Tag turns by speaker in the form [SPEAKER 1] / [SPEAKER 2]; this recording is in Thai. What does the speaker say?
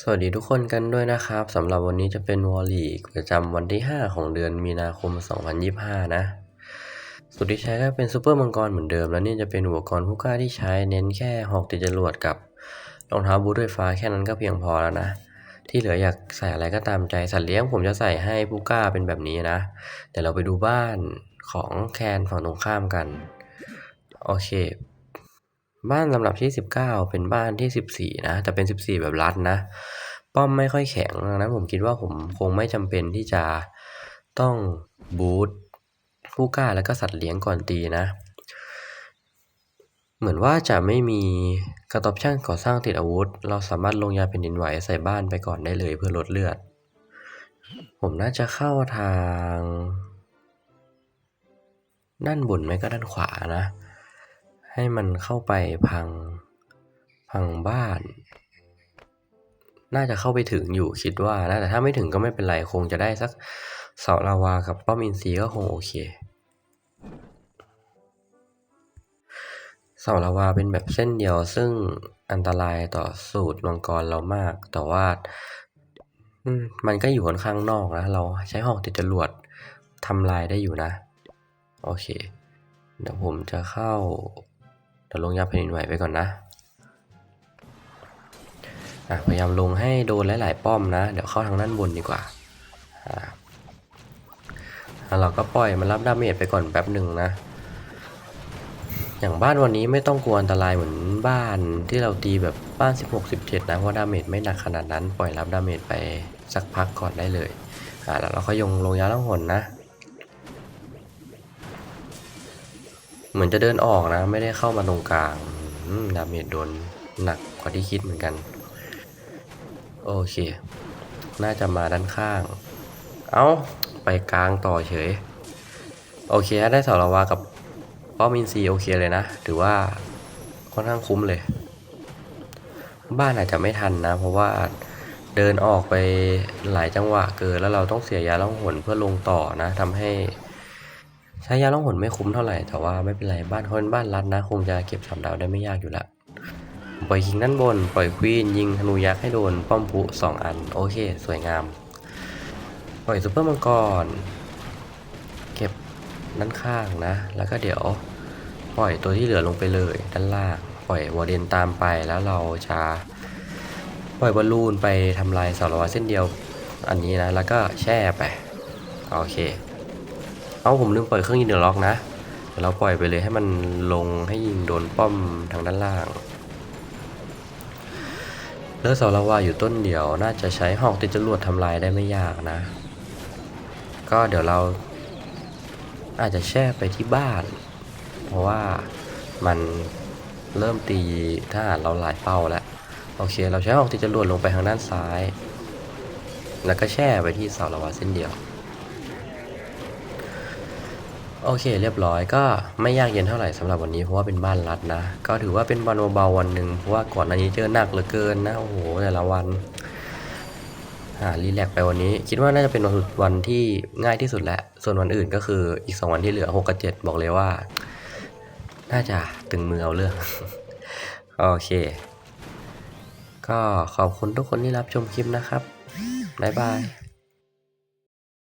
[SPEAKER 1] สวัสดีทุกคนกันด้วยนะครับสำหรับวันนี้จะเป็นวอลลีกประจำวันที่ 5 ของเดือนมีนาคม 2025 นะ สุดที่ใช้ก็เป็นซูเปอร์มังกรเหมือนเดิม แล้วนี่จะเป็นอุปกรณ์ผู้กล้าที่ใช้เน้นแค่หอกติดจรวดกับรองเท้าบูทไฟฟ้าแค่นั้นก็เพียงพอแล้วนะ ที่เหลืออยากใส่อะไรก็ตามใจสัตว์เลี้ยงผมจะใส่ให้ผู้กล้าเป็นแบบนี้นะเดี๋ยวเราไปดูบ้านของแคนฝั่งตรงข้ามกันโอเค บ้านลำดับที่ 19 เป็นบ้านที่ 14 นะแต่เป็น 14 แบบรัดนะ ป้อมไม่ค่อยแข็งดังนั้นผมคิดว่าผมคงไม่จำเป็นที่จะต้องบูทผู้กล้าแล้วก็สัตว์เลี้ยงก่อนตีนะ เหมือนว่าจะไม่มีกระตอบช่างก่อสร้างติดอาวุธ เราสามารถลงยาแผ่นดินไหวใส่บ้านไปก่อนได้เลยเพื่อลดเลือด ผมน่าจะเข้าทาง ด้านบนไม่ก็ด้านขวานะ ให้มันเข้าไปพัง พังบ้าน น่าจะเข้าไปถึงอยู่คิดว่านะแต่ถ้าไม่ถึงก็ไม่เป็นไร คงจะได้สักเสาลาวากับป้อมอินทรีย์ก็คงโอเคเสาลาวาเป็นแบบเส้นเดียวซึ่งอันตรายต่อสูตรมังกรเรามาก แต่ว่ามันก็อยู่ค่อนข้างนอกนะ เราใช้หอกติดจรวดทำลายได้อยู่นะ โอเค เดี๋ยวผมจะเข้า ดี๋ยวลงยาแผ่นดินไหวไปก่อนนะพยายามลงให้โดนหลายๆป้อมนะ เดี๋ยวเข้าทางด้านบนดีกว่าแล้วเราก็ปล่อยมันรับดาเมจไปก่อนแป๊บหนึ่งนะ อย่างบ้านวันนี้ไม่ต้องกลัวอันตรายเหมือนบ้านที่เราตีแบบบ้าน 16 17 นะเพราะดาเมจไม่หนักขนาดนั้น ปล่อยรับดาเมจไปสักพักก่อนได้เลย อ่าแล้วเราก็ยงลงยาล่องหนนะ เหมือนจะเดินออกนะ ไม่ได้เข้ามาตรงกลางดาเมจโดนหนักกว่าที่คิดเหมือนกัน โอเค น่าจะมาด้านข้าง เอา้าไปกลางต่อเฉย โอเคได้สาลาวากับป้อมินซีโอเคเลยนะ ถือว่าค่อนข้างคุ้มเลย บ้านอาจจะไม่ทันนะ เพราะว่าเดินออกไปหลายจังหวะเกินแล้วเราต้องเสียยาล่องหนเพื่อลงต่อนะทำให้ ช้ยาล่องหนไม่คุ้มเท่าไหร่แต่ว่าไม่เป็นไรบ้านเขาเป็นบ้านรัดนะ คงจะเก็บสามดาวได้ไม่ยากอยู่ละปล่อยคิงด้านบน ปล่อยควีนยิงธนูยักษ์ให้โดนป้อมพุสองอัน โอเค สวยงาม ปล่อยซูเปอร์มังกร เก็บด้านข้างนะ แล้วก็เดี๋ยวปล่อยตัวที่เหลือลงไปเลยด้านล่าง ปล่อยวอร์เดนตามไปแล้วเราจะปล่อยบอลลูนไปทำลายสาละวาเส้นเดียวอันนี้นะ แล้วก็แช่ไป โอเค เอาผมลืมปล่อยเครื่องยิงเดือดล็อกนะเดี๋ยวเราปล่อยไปเลยให้มันลงให้ยิงโดนป้อมทางด้านล่างเลือดสาลาวาอยู่ต้นเดียว น่าจะใช้หอกติดจรวดทำลายได้ไม่ยากนะ ก็เดี๋ยวเราอาจจะแช่ไปที่บ้าน เพราะว่ามันเริ่มตีทหารเราหลายเป้าแล้วโอเค เราใช้หอกติดจรวดลงไปทางด้านซ้าย แล้วก็แช่ไปที่เสาลาวาเส้นเดียว โอเคเรียบร้อยก็ไม่ยากเย็นเท่าไหร่สำหรับวันนี้เพราะว่าเป็นบ้านรัดนะ ก็ถือว่าเป็นวันเบาๆวันหนึ่งเพราะว่าก่อนหน้านี้เจอหนักเหลือเกินนะโอ้โหแต่ละวันอ่ารีแลกไปวันนี้ คิดว่าน่าจะเป็นวันวันที่ง่ายที่สุดแล้วส่วนวันอื่นก็คืออีก2วันที่เหลือ 6 กับ 7 บอกเลยว่า น่าจะตึงมือเอาเรื่องโอเค ก็ขอบคุณทุกคนที่รับชมคลิปนะครับบ๊ายบาย